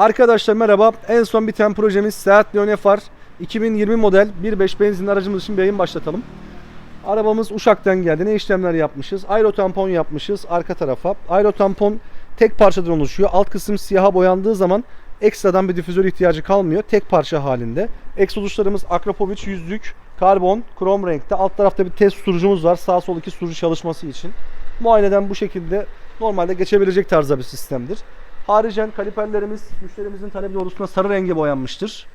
Arkadaşlar merhaba. En son biten projemiz Seat Leon FR 2020 model 1.5 benzinli aracımız için bir yayın başlatalım. Arabamız Uşak'tan geldi. Ne işlemler yapmışız? Aero tampon yapmışız arka tarafa. Aero tampon tek parçadan oluşuyor. Alt kısım siyaha boyandığı zaman ekstradan bir difüzör ihtiyacı kalmıyor. Tek parça halinde. Egzozuşlarımız Akrapovic yüzlük, karbon, krom renkte. Alt tarafta bir test susturucumuz var. Sağ sol iki susturucu çalışması için. Muayeneden bu şekilde normalde geçebilecek tarzda bir sistemdir. Haricen kaliperlerimiz müşterimizin talebi doğrultusunda sarı renge boyanmıştır.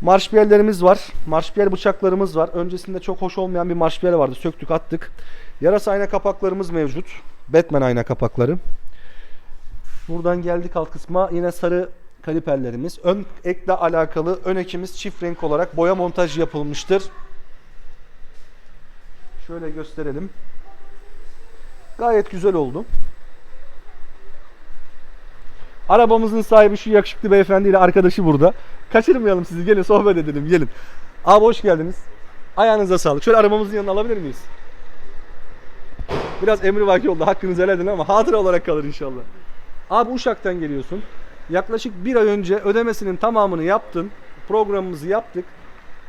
Marşpiyerlerimiz var. Marşpiyer bıçaklarımız var. Öncesinde çok hoş olmayan bir marşpiyer vardı. Söktük attık. Yarasa ayna kapaklarımız mevcut. Batman ayna kapakları. Buradan geldik alt kısma. Yine sarı kaliperlerimiz. Ön ekle alakalı ön ekimiz çift renk olarak boya montaj yapılmıştır. Şöyle gösterelim. Gayet güzel oldu. Arabamızın sahibi şu yakışıklı beyefendiyle arkadaşı burada. Kaçırmayalım sizi. Gelin sohbet edelim. Gelin. Abi hoş geldiniz. Ayağınıza sağlık. Şöyle arabamızın yanına alabilir miyiz? Biraz emrivaki oldu. Hakkınızı helal edin ama hatıra olarak kalır inşallah. Abi Uşak'tan geliyorsun. Yaklaşık bir ay önce ödemesinin tamamını yaptın. Programımızı yaptık.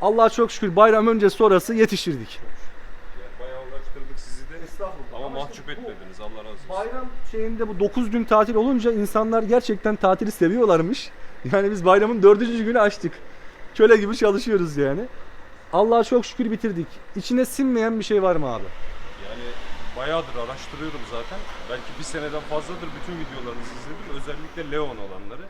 Allah'a çok şükür bayram öncesi sonrası yetiştirdik. Yani bayağı uğraştırdık sizi de Estağfurullah. ama mahcup etmediniz Allah razı olsun. Bayram şeyinde bu 9 gün tatil olunca insanlar gerçekten tatili seviyorlarmış. Yani biz bayramın 4. günü açtık. Köle gibi çalışıyoruz yani. Allah'a çok şükür bitirdik. İçine sinmeyen bir şey var mı abi? Yani bayağıdır araştırıyorum zaten. Belki bir seneden fazladır bütün videolarınızı izledim. Özellikle Leon olanları.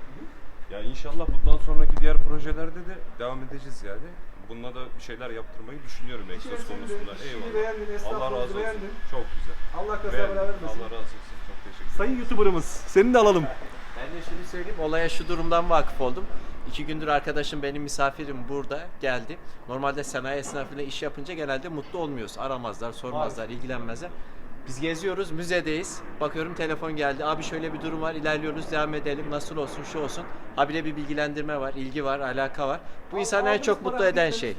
Yani inşallah bundan sonraki diğer projelerde de devam edeceğiz yani. Bununla da bir şeyler yaptırmayı düşünüyorum egzoz konusunda. Eyvallah. Allah razı olsun. Çok güzel. Allah kaza beraber vermesin. Allah razı olsun. Çok teşekkür ederim. Sayın YouTuber'ımız seni de alalım. Ben de şunu söyleyeyim, olaya şu durumdan vakıf oldum. İki gündür arkadaşım benim misafirim burada geldi. Normalde sanayi esnafıyla iş yapınca genelde mutlu olmuyoruz. Aramazlar, sormazlar, ilgilenmezler. Biz geziyoruz, müzedeyiz. Bakıyorum telefon geldi. Abi şöyle bir durum var, ilerliyoruz, devam edelim. Nasıl olsun, şu olsun. Habire bir bilgilendirme var, ilgi var, alaka var. Bu insanı en çok mutlu eden şey.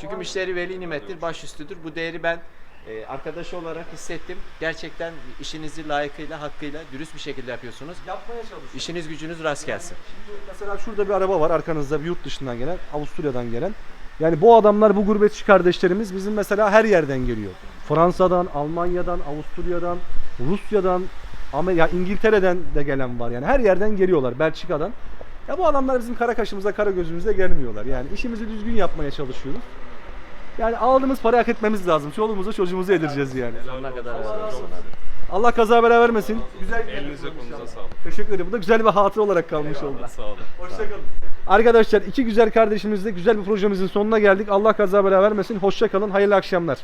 Çünkü müşteri veli nimettir, baş üstüdür. Bu değeri ben e, arkadaş olarak hissettim. Gerçekten işinizi layıkıyla, hakkıyla, dürüst bir şekilde yapıyorsunuz. Yapmaya çalışıyoruz. İşiniz gücünüz rast gelsin. Mesela şurada bir araba var arkanızda bir yurt dışından gelen, Avusturya'dan gelen. Yani bu adamlar, bu gurbetçi kardeşlerimiz bizim mesela her yerden geliyor. Fransa'dan, Almanya'dan, Avusturya'dan, Rusya'dan, ama ya İngiltere'den de gelen var. Yani her yerden geliyorlar, Belçika'dan. Ya bu adamlar bizim kara kaşımıza, kara gözümüze gelmiyorlar. Yani işimizi düzgün yapmaya çalışıyoruz. Yani aldığımız parayı hak etmemiz lazım. Çoluğumuza çocuğumuza yedireceğiz yani. Sonuna kadar razı olsun. Allah kaza bela vermesin. Güzel Elinize kolunuza sağlık. Teşekkür ederim. Bu da güzel bir hatıra olarak kalmış oldu. Sağ olun. Hoşçakalın. Arkadaşlar iki güzel kardeşimizle güzel bir projemizin sonuna geldik. Allah kaza bela vermesin. Hoşçakalın. Hayırlı akşamlar.